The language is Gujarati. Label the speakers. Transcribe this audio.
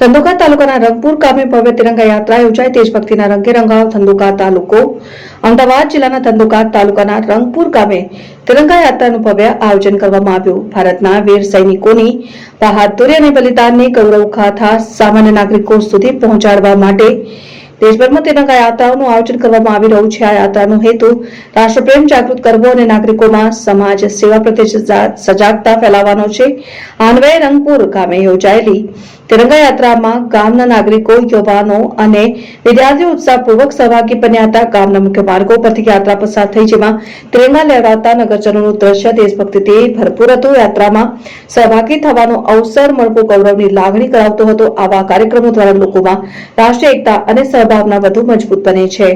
Speaker 1: ધંધુકા તાલુકાના રંગપુર ગામે ભવ્ય તિરંગા યાત્રા યોજાઈ દેશભક્તિના રંગે રંગાવ ધંધુકા તાલુકો. અમદાવાદ જિલ્લાના ધંધુકા તાલુકાના રંગપુર ગામે તિરંગા યાત્રાનું ભવ્ય આયોજન કરવામાં આવ્યું. ભારતના વીર સૈનિકોની બહાદુરી અને બલિદાનની ગૌરવ ગાથા સામાન્ય નાગરિકો સુધી પહોંચાડવા માટે દેશભરમાં તિરંગા યાત્રાઓનું આયોજન કરવામાં આવી રહ્યું છે? આ યાત્રાનો હેતુ રાષ્ટ્રપ્રેમ, જાગૃત કરવો અને નાગરિકોમાં સમાજ સેવા પ્રત્યે સજાગતા ફેલાવવાનો છે. આ અન્વયે રંગપુર ગામે યોજાયેલી તિરંગા યાત્રામાં ગામના નાગરિકો, યુવાનો અને વિદ્યાર્થીઓ ઉત્સાહપૂર્વક સહભાગી બન્યા હતા. ગામના મુખ્ય માર્ગો પરથી યાત્રા પસાર થઈ, જેમાં તિરંગા લહેરાતા નગરજનોનું દ્રશ્ય દેશભક્તિથી ભરપૂર હતું. યાત્રામાં સહભાગી થવાનો અવસર મળવો ગૌરવની લાગણી કરાવતો હતો. આવા કાર્યક્રમો દ્વારા લોકોમાં રાષ્ટ્રીય એકતા અને સહભાવના વધુ મજબૂત બને છે.